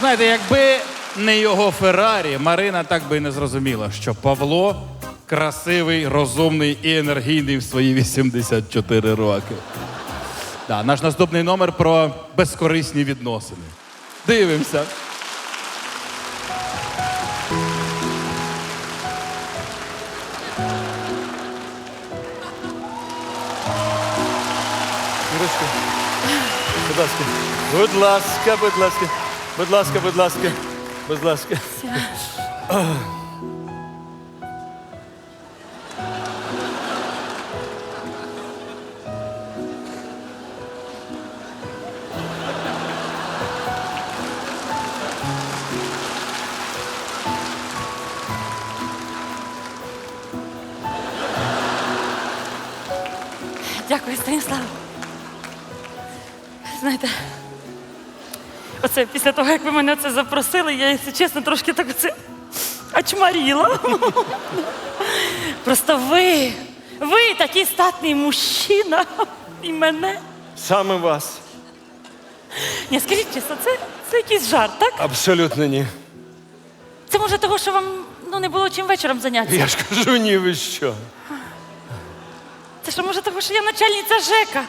Знаєте, якби не його Феррарі, Марина так би і не зрозуміла, що Павло красивий, розумний і енергійний в свої 84 роки. Да, наш наступний номер про безкорисні відносини. Дивимося. Будь ласка. Будь ласка, будь ласка. Будь ласка, будь ласка. Дякую, Станіслав. Знаєте, оце після того, як ви мене це запросили, я, якщо чесно, трошки так оце очмаріла. Просто ви, ви такий статний мужчина і мене. Саме вас. Ні, скажіть чесно, це, це якийсь жарт, так? Абсолютно ні. Це може того, що вам ну, не було чим вечором зайнятися? Я ж кажу, ні, ви що. Це що може того, що я начальниця ЖЕКа?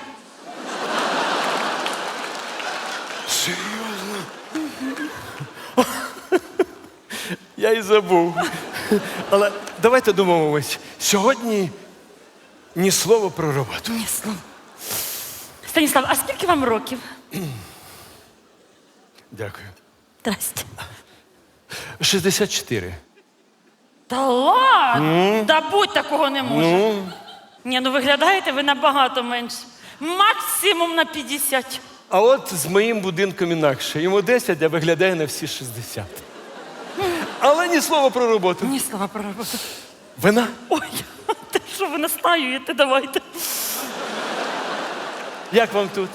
Серйозно? Я і забув. Але давайте домовимось. Сьогодні ні слова про роботу. Ні, слова. Станіслав, а скільки вам років? Дякую. Здрасте. 64. Та ладно, да будь такого не може. Ні, ну виглядаєте ви набагато менше. Максимум на 50. А от з моїм будинком інакше. Йому 10, а виглядає на всі 60. Але ні слова про роботу. Ні слова про роботу. Вина? Ой, те, що ви настаюєте, давайте. Як вам тут?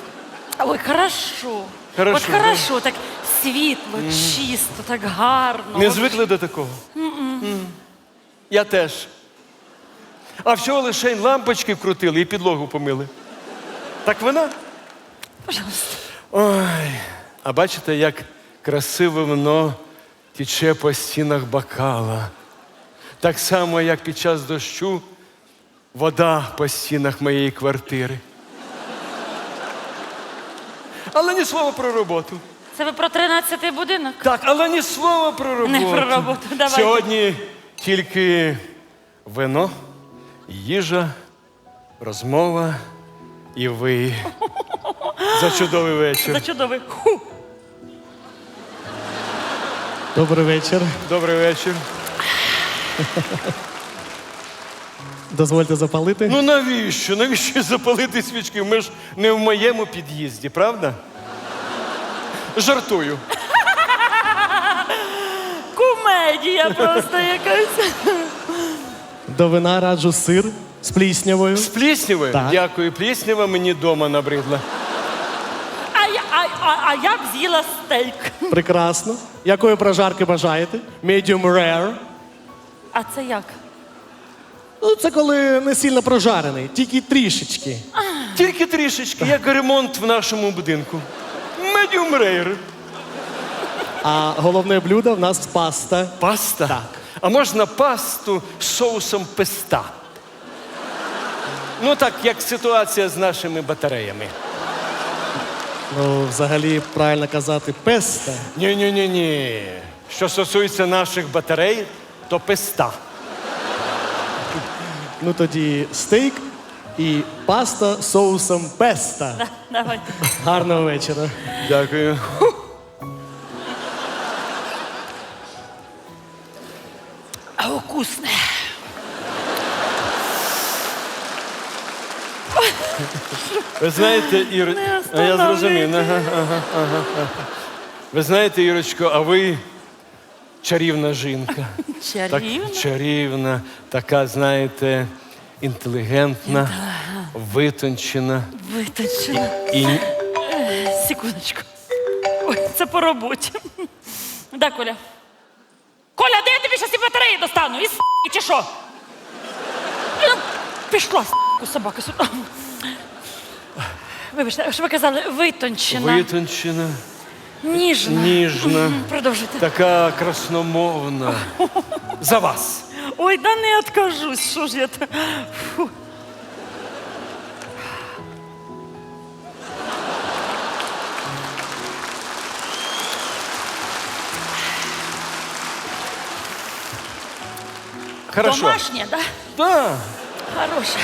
Ой, хорошо. Хорошо, От хорошо, так світло, чисто, так гарно. Не От звикли до такого? М. Я теж. А всього лише лампочки вкрутили і підлогу помили. Так вина? Пожалуйста. Ой, а бачите, як красиве вино тіче по стінах бокала. Так само, як під час дощу вода по стінах моєї квартири. Але ні слова про роботу. Це ви про 13-й будинок? Так, але ні слова про роботу. Не про роботу, давайте. Сьогодні тільки вино, їжа, розмова і ви. За чудовий вечір. За чудовий. Ху. Добрий вечір. Добрий вечір. Дозвольте запалити. Ну навіщо? Навіщо запалити свічки? Ми ж не в моєму під'їзді, правда? Жартую. Кумедія просто якась. До вина раджу сир з пліснявою. З пліснявою? Так. Дякую, пліснява мені дома набридла. А а, я б з'їла стейк. Прекрасно. Якої прожарки бажаєте? Medium rare. А це як? Ну, це коли не сильно прожарений, тільки трішечки. Тільки трішечки, як ремонт в нашому будинку. Медіум рейр. А головне блюдо в нас паста. Паста? Так. А можна пасту з соусом песта? Ну так, як ситуація з нашими батареями. Ну, взагалі, правильно казати, песта. Ні, ні, ні, ні. Що стосується наших батарей, то песта. Ну тоді стейк і паста з соусом песта. Давайте. Гарного вечора. Дякую. Ви знаєте, Ір... Не А я зрозумів. Ага, ага, ага, ага. Ви знаєте, Ірочко, а ви чарівна жінка. Чарівна. Так, чарівна, така, знаєте, інтелігентна, витончена. Виточена. І Секундочку. Ой, це по роботі. Да, Коля. Коля, де я тобі зараз ці батареї достану? Із чи що? Ну, Пішла с**ку собака сюди. Вибачте, що ви казали, витончена. витончена, Ніжна. ніжна, Мгм, Продовжуйте. така красномовна. За вас. Ой, да не откажусь, що ж я та. Фу. Хорошо. Домашнє, да? Да, Хороше.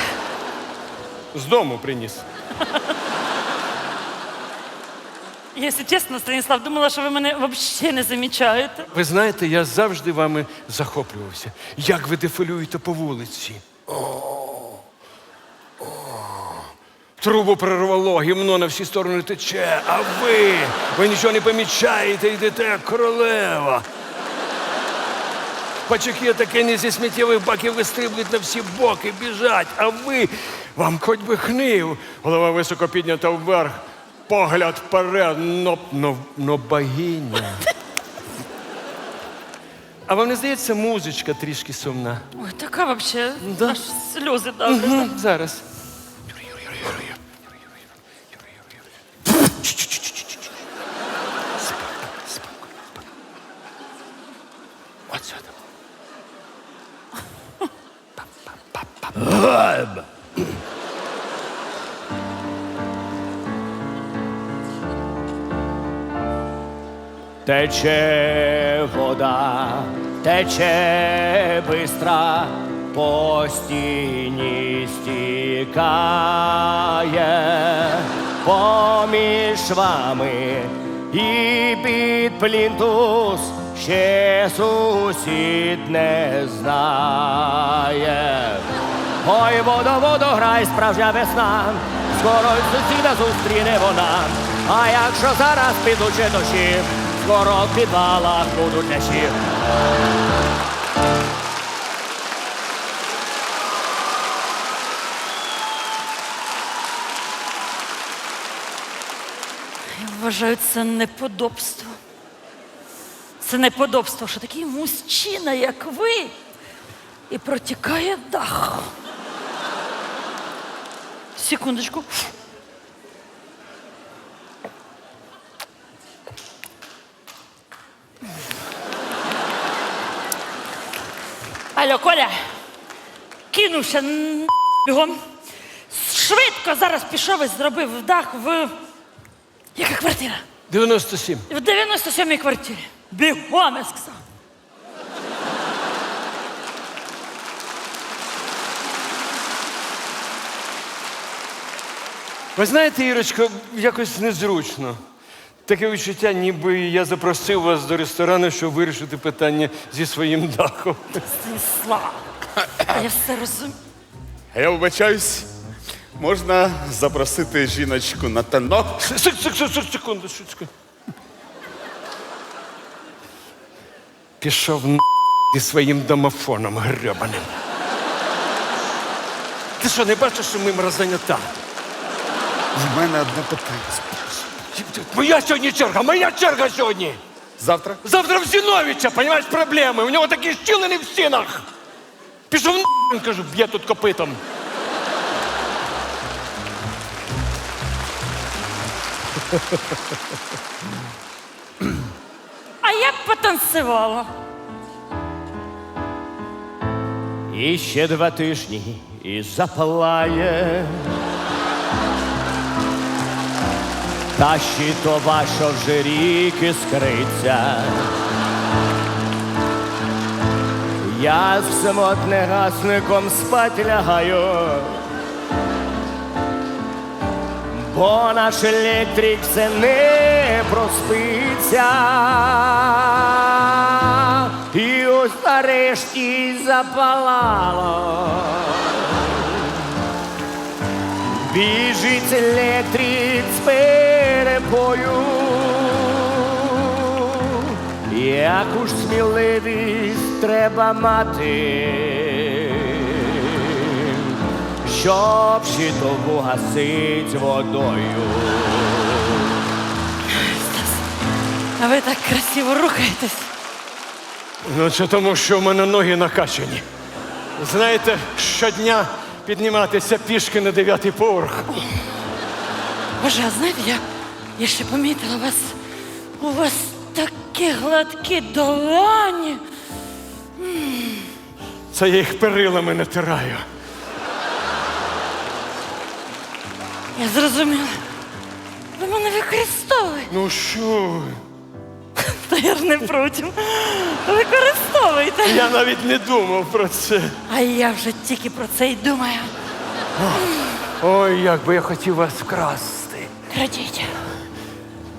З дому приніс. Якщо чесно, Станіслав, думала, що ви мене взагалі не замічаєте. Ви знаєте, я завжди вами захоплювався. Як ви дефілюєте по вулиці? Трубу прорвало, гімно на всі сторони тече, а ви, ви нічого не помічаєте, йдете як королева. Пачуки таке зі сміттєвих баків вистрибують на всі боки, біжать, а ви, вам хоч би хнив. Голова високо піднята вверх, погляд вперед, но, но, но богиня. А вам не здається, музичка трішки сумна? Ой, така взагалі, Да. аж сльози давлять. Зараз. Тече вода, тече бистра, по стіні стікає поміж вами і під плінтус ще сусід не знає. Ой, водо, водо, грай, справжня весна, скоро й сусіда зустріне вона. А якщо зараз підуть ще дощі, скоро в підвалах будуть лящі. Я вважаю, це неподобство. Це неподобство, що такий мужчина, як ви, і протікає дах. Секундочку. Алло, Коля, кинувся н- бігом. Швидко зараз пішов і зробив дах в. Яка квартира? 97. В 97-й квартирі. Бігом, я сказав. Ви знаєте, Ірочко, якось незручно. Таке відчуття, ніби я запросив вас до ресторану, щоб вирішити питання зі своїм дахом. Станіслав, я все розумію. Я вибачаюсь, можна запросити жіночку на танок? Секунду, секунду. Пішов на зі своїм домофоном гребаним. Ти що, не бачиш, що ми мразанята? В мене одне питання. Моя сьогодні черга, моя черга сьогодні. Завтра? Завтра в Зіновича, понимаєш, проблеми. У нього такі щілини в стінах. Пішов на кажу, б'є тут копитом. А я б потанцювала. І ще два тижні і запалає. Та щитова, що вже ріки скриться. Я з самотнегасником спать лягаю. Бо наш електрик все не проспиться. І ось нарешті запалало. Біжить електрик з перепою. Яку ж сміливість треба мати, щоб щитову гасить водою. А ви так красиво рухаєтесь. Ну, це тому, що в мене ноги накачані. Знаєте, щодня підніматися пішки на дев'ятий поверх. Боже, а знаєте, я, я ще помітила вас У вас такі гладкі долоні. Це я їх перилами натираю. Я зрозуміла. Ви мене використовуєте. Ну що? ви? Та я ж не проти. Використовуйте. Я навіть не думав про це. А я вже тільки про це й думаю. Ой, як би я хотів вас вкрасти. Крадіть.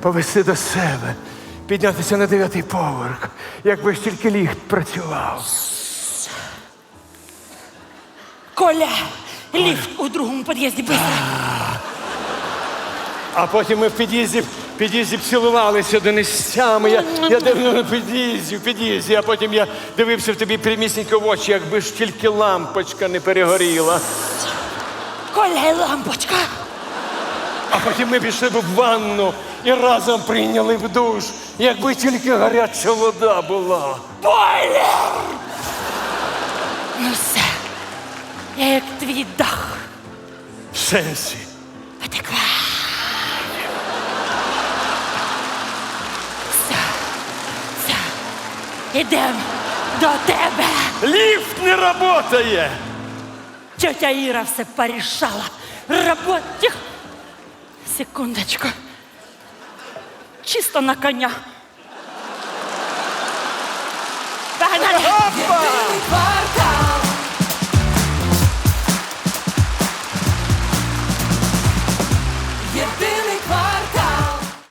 Повести до себе, піднятися на дев'ятий поверх, якби ж тільки ліфт працював. Коля, ліфт у другому під'їзді быстро. А потім ми в під'їзді, в під'їзді цілувалися до нестями. Я, я дивився на під'їзді, в під'їзді, а потім я дивився в тобі прямісінько в очі, якби ж тільки лампочка не перегоріла. Коля лампочка. А потім ми пішли б в ванну і разом прийняли б душ, якби тільки гаряча вода була. Бойлер! Ну все. Я як твій дах В сенсі. потекла. Все. Все. Ідем до тебе. Ліфт не працює! Тетя Іра все порішала. Работ... Секундочку. Чисто на коня. Погнали. Опа!